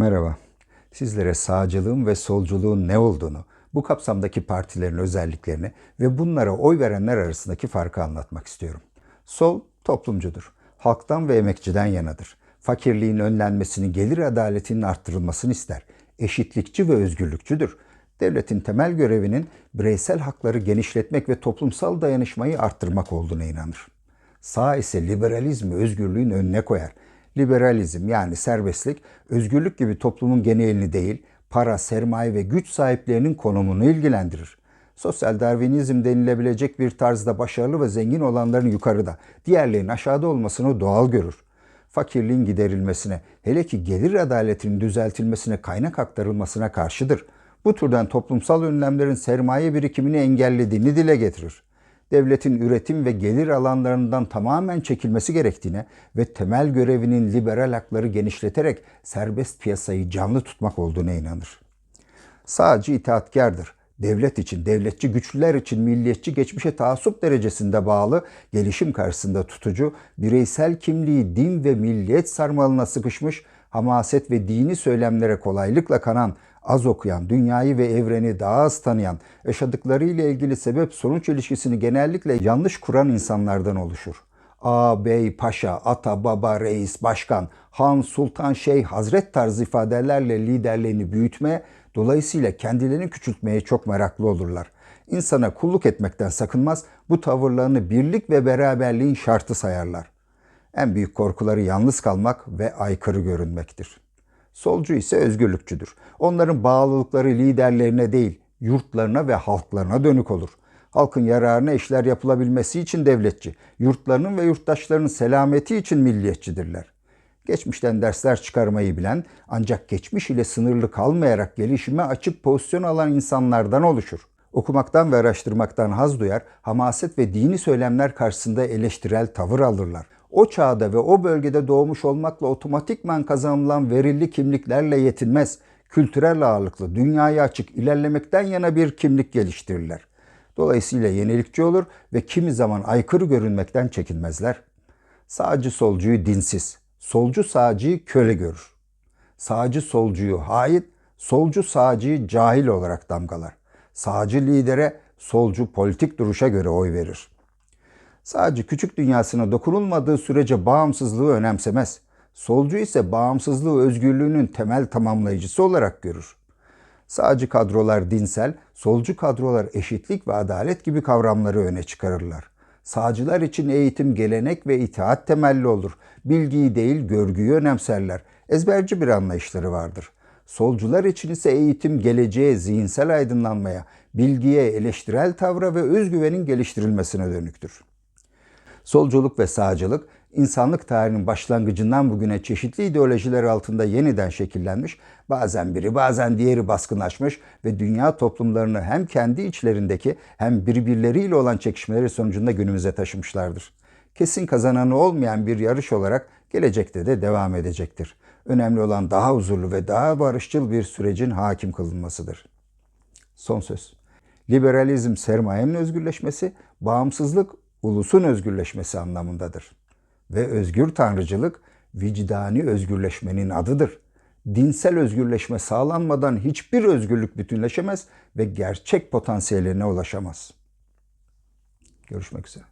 Merhaba. Sizlere sağcılığın ve solculuğun ne olduğunu, bu kapsamdaki partilerin özelliklerini ve bunlara oy verenler arasındaki farkı anlatmak istiyorum. Sol toplumcudur. Halktan ve emekçiden yanadır. Fakirliğin önlenmesini, gelir adaletinin arttırılmasını ister. Eşitlikçi ve özgürlükçüdür. Devletin temel görevinin bireysel hakları genişletmek ve toplumsal dayanışmayı arttırmak olduğuna inanır. Sağ ise liberalizmi özgürlüğün önüne koyar. Liberalizm yani serbestlik, özgürlük gibi toplumun genelini değil, para, sermaye ve güç sahiplerinin konumunu ilgilendirir. Sosyal Darwinizm denilebilecek bir tarzda başarılı ve zengin olanların yukarıda, diğerlerinin aşağıda olmasını doğal görür. Fakirliğin giderilmesine, hele ki gelir adaletinin düzeltilmesine kaynak aktarılmasına karşıdır. Bu türden toplumsal önlemlerin sermaye birikimini engellediğini dile getirir devletin üretim ve gelir alanlarından tamamen çekilmesi gerektiğine ve temel görevinin liberal hakları genişleterek serbest piyasayı canlı tutmak olduğuna inanır. Sağcı itaatkardır. Devlet için, devletçi güçlüler için milliyetçi geçmişe taassup derecesinde bağlı, gelişim karşısında tutucu, bireysel kimliği din ve milliyet sarmalına sıkışmış, hamaset ve dini söylemlere kolaylıkla kanan, az okuyan, dünyayı ve evreni daha az tanıyan, yaşadıklarıyla ilgili sebep sonuç ilişkisini genellikle yanlış kuran insanlardan oluşur. A, bey, paşa, ata, baba, reis, başkan, han, sultan, şeyh, hazret tarzı ifadelerle liderlerini büyütmeye, dolayısıyla kendilerini küçültmeye çok meraklı olurlar. İnsana kulluk etmekten sakınmaz, bu tavırlarını birlik ve beraberliğin şartı sayarlar. En büyük korkuları yalnız kalmak ve aykırı görünmektir. Solcu ise özgürlükçüdür. Onların bağlılıkları liderlerine değil, yurtlarına ve halklarına dönük olur. Halkın yararına işler yapılabilmesi için devletçi, yurtlarının ve yurttaşlarının selameti için milliyetçidirler. Geçmişten dersler çıkarmayı bilen ancak geçmiş ile sınırlı kalmayarak gelişime açık pozisyon alan insanlardan oluşur. Okumaktan ve araştırmaktan haz duyar, hamaset ve dini söylemler karşısında eleştirel tavır alırlar o çağda ve o bölgede doğmuş olmakla otomatikman kazanılan verilli kimliklerle yetinmez. Kültürel ağırlıklı, dünyaya açık, ilerlemekten yana bir kimlik geliştirirler. Dolayısıyla yenilikçi olur ve kimi zaman aykırı görünmekten çekinmezler. Sağcı solcuyu dinsiz, solcu sağcıyı köle görür. Sağcı solcuyu hain, solcu sağcıyı cahil olarak damgalar. Sağcı lidere solcu politik duruşa göre oy verir. Sadece küçük dünyasına dokunulmadığı sürece bağımsızlığı önemsemez. Solcu ise bağımsızlığı özgürlüğünün temel tamamlayıcısı olarak görür. Sağcı kadrolar dinsel, solcu kadrolar eşitlik ve adalet gibi kavramları öne çıkarırlar. Sağcılar için eğitim gelenek ve itaat temelli olur. Bilgiyi değil görgüyü önemserler. Ezberci bir anlayışları vardır. Solcular için ise eğitim geleceğe, zihinsel aydınlanmaya, bilgiye, eleştirel tavra ve özgüvenin geliştirilmesine dönüktür. Solculuk ve sağcılık insanlık tarihinin başlangıcından bugüne çeşitli ideolojiler altında yeniden şekillenmiş, bazen biri bazen diğeri baskınlaşmış ve dünya toplumlarını hem kendi içlerindeki hem birbirleriyle olan çekişmeleri sonucunda günümüze taşımışlardır. Kesin kazananı olmayan bir yarış olarak gelecekte de devam edecektir. Önemli olan daha huzurlu ve daha barışçıl bir sürecin hakim kılınmasıdır. Son söz. Liberalizm sermayenin özgürleşmesi, bağımsızlık ulusun özgürleşmesi anlamındadır. Ve özgür tanrıcılık vicdani özgürleşmenin adıdır. Dinsel özgürleşme sağlanmadan hiçbir özgürlük bütünleşemez ve gerçek potansiyeline ulaşamaz. Görüşmek üzere.